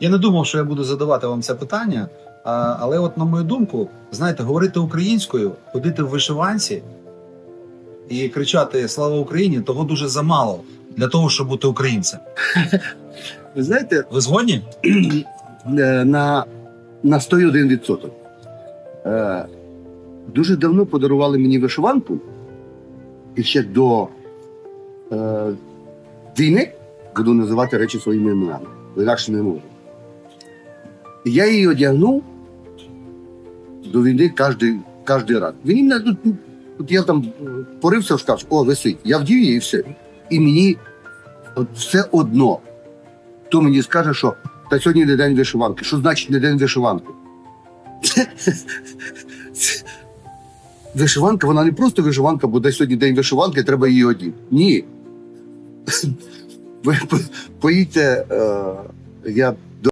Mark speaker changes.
Speaker 1: Я не думав, що я буду задавати вам це питання, а, але, от, на мою думку, знаєте, говорити українською, ходити в вишиванці і кричати Слава Україні того дуже замало для того, щоб бути українцем.
Speaker 2: Ви знаєте,
Speaker 1: Ви згодні?
Speaker 2: е, на, на 101%. Е, дуже давно подарували мені вишиванку, і ще до е, війни буду називати речі своїми іменами. Інакше не можу. Я її одягнув до війни кожен, кожен раз. Він мене от я там порився в шкаф, о, висить. Я вдів її і все. І мені от все одно. Хто мені скаже, що та сьогодні не день вишиванки. Що значить не день вишиванки? Вишиванка, вона не просто вишиванка, бо десь сьогодні день вишиванки, треба її одіти. Ні. Ви поїдьте, е, я